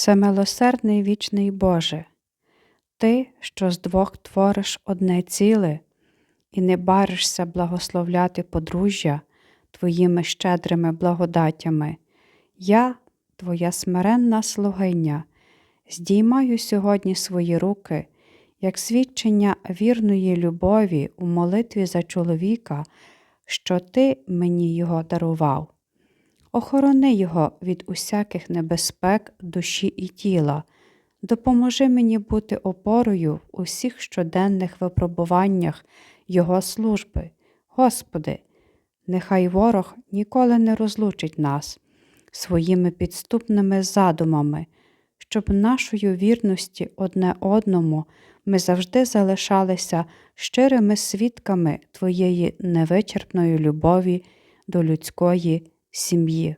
Всемилосердний вічний Боже, Ти, що з двох твориш одне ціле, і не баришся благословляти подружжя Твоїми щедрими благодатями, я, Твоя смиренна слугиня, здіймаю сьогодні свої руки, як свідчення вірної любові у молитві за чоловіка, що Ти мені його дарував. Охорони його від усяких небезпек душі і тіла, допоможи мені бути опорою в усіх щоденних випробуваннях Його служби. Господи, нехай ворог ніколи не розлучить нас своїми підступними задумами, щоб нашою вірності одне одному ми завжди залишалися щирими свідками Твоєї невичерпної любові до людської сім'ї.